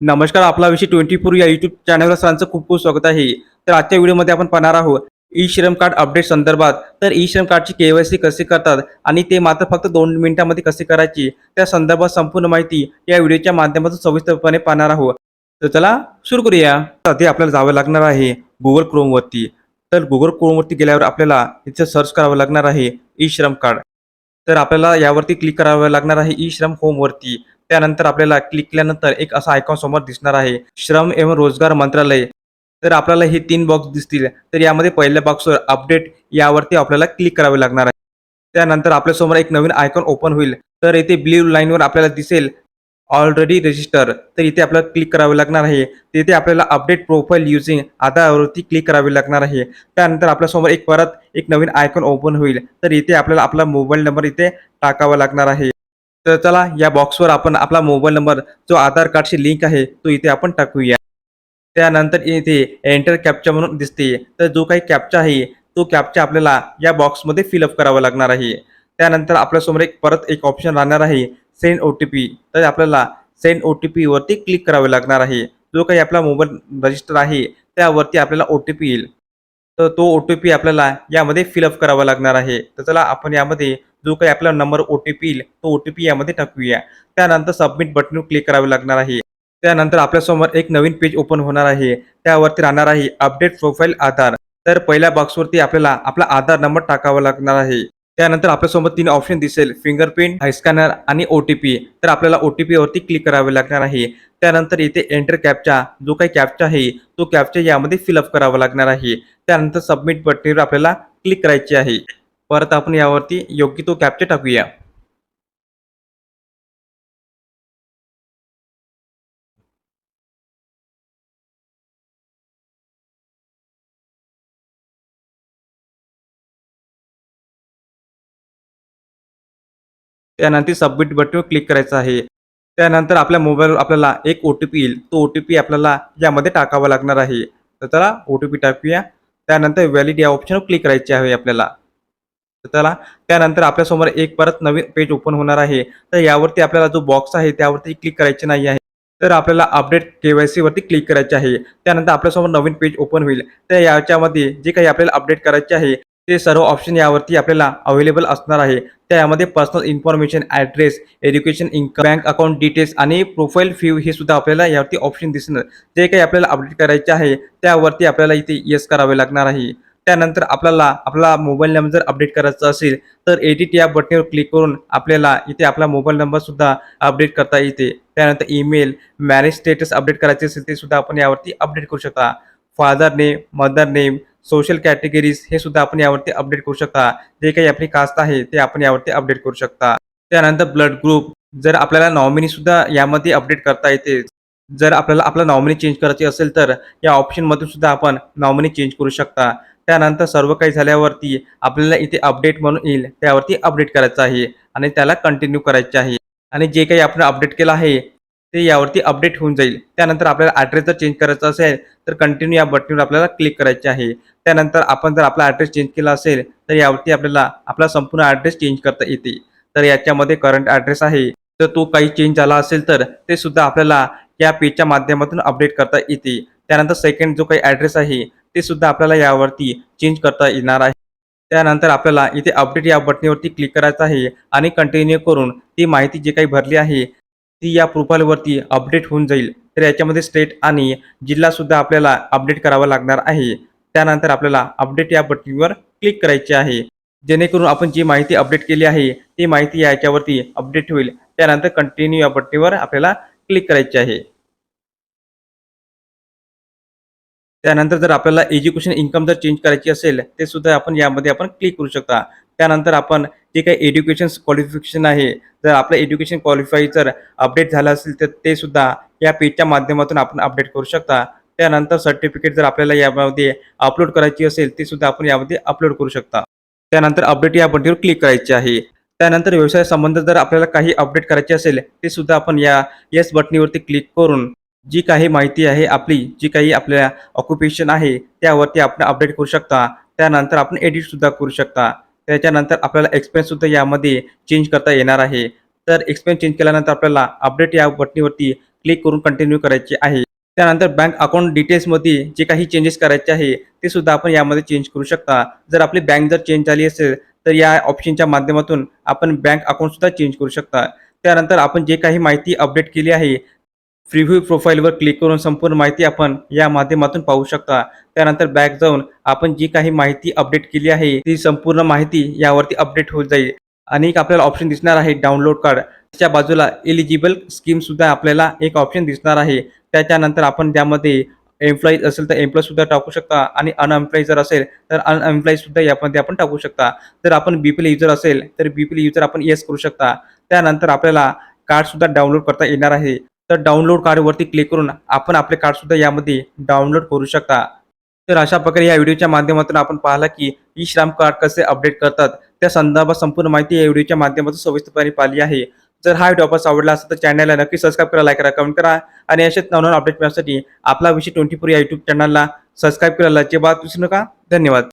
नमस्कार आपला विषय ट्वेंटी फोर या युट्यूब चॅनलवर सरांचं खूप खूप स्वागत आहे. तर आजच्या व्हिडिओमध्ये आपण पाहणार आहोत ई श्रम कार्ड अपडेट संदर्भात. तर ई श्रम कार्डची केवायसी कसे करतात आणि ते मात्र फक्त दोन मिनिटांमध्ये कसे करायची त्या संदर्भात संपूर्ण माहिती या व्हिडिओच्या माध्यमातून सविस्तरपणे पाहणार आहोत. तर चला सुरू करूया. आधी आपल्याला जावं लागणार आहे गुगल क्रोमवरती तर गुगल क्रोमवरती गेल्यावर आपल्याला इथे सर्च करावं लागणार आहे ई श्रम कार्ड. तर आपल्याला यावरती क्लिक करावं लागणार आहे ई श्रम होमवरती त्यानंतर आपल्याला क्लिक केल्यानंतर एक असा आयकॉन समोर दिसणार आहे. श्रम एवं रोजगार मंत्रालय. तर आपल्याला हे तीन बॉक्स दिसतील. तर यामध्ये पहिल्या बॉक्सवर अपडेट यावरती आपल्याला क्लिक करावे लागणार आहे. त्यानंतर आपल्यासमोर एक नवीन आयकॉन ओपन होईल. तर इथे ब्ल्यू लाईनवर आपल्याला दिसेल ऑलरेडी रजिस्टर तर इथे आपल्याला क्लिक करावे लागणार आहे. तिथे आपल्याला अपडेट प्रोफाईल युजिंग आधारवरती क्लिक करावे लागणार आहे. त्यानंतर आपल्यासमोर एक परत एक नवीन आयकॉन ओपन होईल. तर इथे आपल्याला आपला मोबाईल नंबर इथे टाकावा लागणार आहे. तर चला या बॉक्सवर आपण आपला मोबाईल नंबर जो आधार कार्डशी लिंक आहे तो इथे आपण टाकूया. त्यानंतर इथे एंटर कॅप्चा म्हणून दिसते. तर जो काही कॅप्चा आहे तो कॅप्चा आपल्याला या बॉक्समध्ये फिलअप करावा लागणार आहे. त्यानंतर आपल्यासमोर एक परत एक ऑप्शन राहणार आहे सेंड ओ टी पी तर आपल्याला सेंड ओ टी पीवरती क्लिक करावे लागणार आहे. जो काही आपला मोबाईल रजिस्टर आहे त्यावरती आपल्याला ओ टी पी येईल. तर तो ओ टी पी आपल्याला यामध्ये फिलअप करावा लागणार आहे. तर चला आपण यामध्ये जो काही आपला नंबर ओ टी पी येईल तो ओ टी पी यामध्ये टाकूया. त्यानंतर सबमिट बटनवर क्लिक करावे लागणार आहे. त्यानंतर आपल्यासमोर एक नवीन पेज ओपन होणार आहे. त्यावरती राहणार आहे अपडेट प्रोफाईल आधार. तर पहिल्या बॉक्सवरती आपल्याला आपला आधार नंबर टाकावा लागणार आहे. त्यानंतर आपल्यासोबत तीन ऑप्शन दिसेल. फिंगरप्रिंट हाय स्कॅनर आणि ओ टी पी तर आपल्याला ओ टी पीवरती क्लिक करावे लागणार आहे. त्यानंतर इथे एंटर कॅपचा जो काही कॅपचा आहे तो कॅपचा यामध्ये फिलअप करावा लागणार आहे. त्यानंतर सबमिट बटनवर आपल्याला क्लिक करायचे आहे. परत आपण यावरती योग्य तो कॅपचा टाकूया. त्यानंतर सबमिट बटनवर क्लिक करायचं आहे. त्यानंतर आपल्या मोबाईलवर आपल्याला एक ओ टी पी येईल. तो ओ टी पी आपल्याला यामध्ये टाकावा लागणार आहे. तर त्याला ओ टी पी टाकूया. त्यानंतर व्हॅलिड या ऑप्शनवर क्लिक करायचे आहे आपल्याला. तर त्यानंतर आपल्यासमोर एक परत नवीन पेज ओपन होणार आहे. तर यावरती आपल्याला जो बॉक्स आहे त्यावरती क्लिक करायचे नाही आहे. तर आपल्याला अपडेट के वाय सीवरती क्लिक करायचे आहे. त्यानंतर आपल्यासमोर नवीन पेज ओपन होईल. तर याच्यामध्ये जे काही आपल्याला अपडेट करायचे आहे ते सर्व ऑप्शन यावरती आपल्याला अवेलेबल असणार आहे. त्यामध्ये personal information address education income bank account details आणि प्रोफाईल फ्यू हे सुद्धा आपल्याला यावरती ऑप्शन दिसणार. जे काही आपल्याला अपडेट करायचे आहे त्यावरती आपल्याला इथे येस करावे लागणार आहे. त्यानंतर आपल्याला आपला मोबाईल नंबर जर अपडेट करायचा असेल तर एडिट या बटनवर क्लिक करून आपल्याला इथे आपला मोबाईल नंबर सुद्धा अपडेट करता येते. त्यानंतर ईमेल मॅरेज स्टेटस अपडेट करायचे असेल ते सुद्धा आपण यावरती अपडेट करू शकता. Father name mother name social categories हे सुद्धा आपण यावरती अपडेट करू शकता. जे काही आपली कास्ट आहे ते आपण यावरती अपडेट करू शकता. त्यानंतर ब्लड ग्रुप जर आपल्याला नॉमिनी सुद्धा यामध्ये अपडेट करता येते जर आपल्याला आपला नॉमिनी चेंज करायची असेल तर या ऑप्शनमधून सुद्धा आपण नॉमिनी चेंज करू शकता. त्यानंतर सर्व काही झाल्यावरती आपल्याला इथे अपडेट म्हणून येईल त्यावरती अपडेट करायचं आहे आणि त्याला कंटिन्यू करायचे आहे. आणि जे काही आपण अपडेट केलं आहे ते यावरती अपडेट होऊन जाईल. त्यानंतर आपल्याला ॲड्रेस जर चेंज करायचा असेल तर कंटिन्यू या बटनवर आपल्याला क्लिक करायचे आहे. त्यानंतर आपण जर आपला ॲड्रेस चेंज केला असेल तर यावरती आपल्याला आपला संपूर्ण ॲड्रेस चेंज करता येते. तर याच्यामध्ये करंट ॲड्रेस आहे. तर तो काही चेंज झाला असेल तर ते सुद्धा आपल्याला या पेजच्या माध्यमातून अपडेट करता येते. त्यानंतर सेकंड जो काही ॲड्रेस आहे ते सुद्धा आपल्याला यावरती चेंज करता येणार आहे. त्यानंतर आपल्याला इथे अपडेट या बटनेवरती क्लिक करायचं आहे आणि कंटिन्यू करून ती माहिती जी काही भरली आहे ती या प्रोफाईलवरती अपडेट होऊन जाईल. तर याच्यामध्ये स्टेट आणि जिल्हा सुद्धा आपल्याला अपडेट करावा लागणार आहे. त्यानंतर आपल्याला अपडेट या बटनवर क्लिक करायचे आहे. जेणेकरून आपण जी माहिती अपडेट केली आहे ती माहिती याच्यावरती अपडेट होईल. त्यानंतर कंटिन्यू या बटणीवर आपल्याला क्लिक करायचे आहे. त्यानंतर जर आपल्याला एज्युकेशन इन्कम जर चेंज करायची असेल ते सुद्धा आपण यामध्ये आपण क्लिक करू शकता. त्यानंतर आपण जे काही एज्युकेशन क्वालिफिकेशन आहे जर आपलं एज्युकेशन क्वालिफाय जर अपडेट झालं असेल तर ते सुद्धा या पेजच्या माध्यमातून आपण अपडेट करू शकता. त्यानंतर सर्टिफिकेट जर आपल्याला यामध्ये अपलोड करायची असेल ते सुद्धा आपण यामध्ये अपलोड करू शकता. त्यानंतर अपडेट या बटनवर क्लिक करायचे आहे. त्यानंतर व्यवसाय संबंध जर आपल्याला काही अपडेट करायचे असेल ते सुद्धा आपण या येस बटणीवरती क्लिक करून जी काही माहिती आहे आपली जी काही आपल्या ऑक्युपेशन आहे त्यावरती आपण अपडेट करू शकता. त्यानंतर आपण एडिट सुद्धा करू शकता. त्याच्यानंतर आपल्याला एक्सपेन्स सुद्धा यामध्ये चेंज करता येणार आहे. तर एक्सपेन्स चेंज केल्यानंतर आपल्याला अपडेट या बटणीवरती क्लिक करून कंटिन्यू करायचे आहे. त्यानंतर बँक अकाउंट डिटेल्समध्ये जे काही चेंजेस करायचे आहे ते सुद्धा आपण यामध्ये चेंज करू शकता. जर आपली बँक जर चेंज झाली असेल तर या ऑप्शनच्या माध्यमातून आपण बँक अकाउंट सुद्धा चेंज करू शकता. त्यानंतर आपण जे काही माहिती अपडेट केली आहे प्रिव्ह्यू प्रोफाईलवर क्लिक करून संपूर्ण माहिती आपण या माध्यमातून पाहू शकता. त्यानंतर बॅक जाऊन आपण जी काही माहिती अपडेट केली आहे ती संपूर्ण माहिती यावरती अपडेट होत जाईल. आणि एक आपल्याला ऑप्शन दिसणार आहे डाउनलोड कार्ड त्याच्या बाजूला एलिजिबल स्कीम सुद्धा आपल्याला एक ऑप्शन दिसणार आहे. त्याच्यानंतर आपण त्यामध्ये एम्प्लॉईज असेल तर एम्प्लॉई सुद्धा टाकू शकता आणि अनएम्प्लॉई जर असेल तर अनएम्प्लॉई सुद्धा यामध्ये आपण टाकू शकता. जर आपण बीपीएल युजर असेल तर बीपीएल युजर आपण येस करू शकता. त्यानंतर आपल्याला कार्ड सुद्धा डाउनलोड करता येणार आहे. तर डाउनलोड कार्डवरती क्लिक करून आपण आपले कार्डसुद्धा यामध्ये डाउनलोड करू शकता. तर अशा प्रकारे या व्हिडिओच्या माध्यमातून आपण पाहिला की ई श्राम कार्ड कसे अपडेट करतात त्या संदर्भात संपूर्ण माहिती या व्हिडिओच्या माध्यमातून सविस्तरपणे पाहिली आहे. जर हा व्हिडिओ आपण आवडला असेल तर चॅनलला नक्की सबस्क्राईब करा लाईक करा कमेंट करा आणि असेच नवनवीन अपडेट मिळण्यासाठी आपला विषय ट्वेंटी फोर या युट्यूब चॅनलला सबस्क्राईब करायला अजिबात विसरू नका. धन्यवाद.